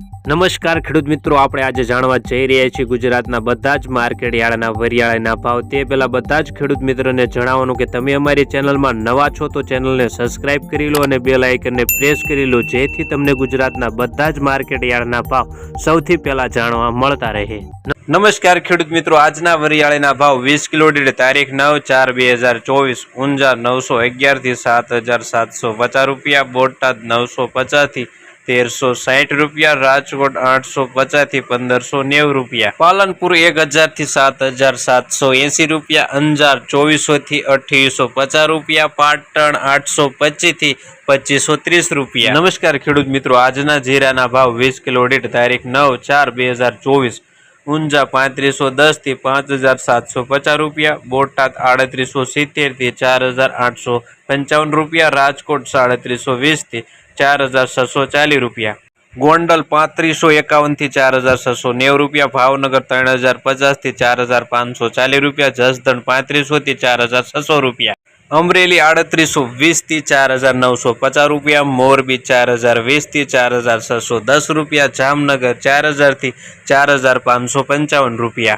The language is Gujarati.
નમસ્કાર ખેડૂત મિત્રો, આપણે આજે જાણવા જઈ રહ્યા છીએ ગુજરાતના બધા જ માર્કેટ યાર્ડના વરિયાળાના ભાવ. તે પહેલા બધા જ ખેડૂત મિત્રોને જણાવવાનું કે તમે અમારી ચેનલમાં નવા છો તો ચેનલને સબસ્ક્રાઇબ કરી લો અને બેલ આઇકનને પ્રેસ કરી લો, જેથી તમને ગુજરાતના બધા જ માર્કેટ યાર્ડના ભાવ સૌથી પહેલા જાણવા મળતા રહે. નમસ્કાર ખેડૂત મિત્રો, આજના વરિયાળીના ભાવ વીસ કિલો દીઠ તારીખ નવ ચાર બે હજાર ચોવીસ, ઊંઝા નવસો અગિયારથી સાત હજાર સાતસો પચાસ રૂપિયા, બોટાદ નવસો પચાસથી તેરસો સાઠ રૂપિયા, રાજકોટ આઠસો પચાસથી પંદરસો નેવું રૂપિયા. પાલનપુર એક હજારથી સાત હજાર સાતસો એંસી રૂપિયા, અંજાર ચોવીસોથી અઠ્યાવીસો પચાસ રૂપિયા, પાટણ આઠસો પચીસથી પચીસો ત્રીસ રૂપિયા. નમસ્કાર ખેડૂત મિત્રો, આજના જીરાના ભાવ વીસ કિલો દીઠ તારીખ નવ ચાર બે હજાર ચોવીસ. ઊંઝા પાંત્રીસો દસથી પાંચ હજાર સાતસો પચાસ રૂપિયા, બોટાદ આડત્રીસો સિત્તેરથી ચાર હજાર આઠસો પંચાવન રૂપિયા, રાજકોટ સાડત્રીસો વીસથી ચાર હજાર છસો ચાલીસ રૂપિયા. ગોંડલ પાંત્રીસો એકાવનથી ચાર હજાર છસો નેવું રૂપિયા. ભાવનગર ત્રણ હજાર પચાસથી ચાર હજાર પાંચસો ચાલીસ રૂપિયા. જસદણ પાંત્રીસોથી ચાર હજાર છસો રૂપિયા. અમરેલી આડત્રીસો વીસથી ચાર હજાર નવસો પચાસ રૂપિયા. મોરબી ચાર હજાર વીસથી ચાર હજાર છસો દસ રૂપિયા. જામનગર ચાર હજારથી ચાર હજાર પાંચસો પંચાવન રૂપિયા.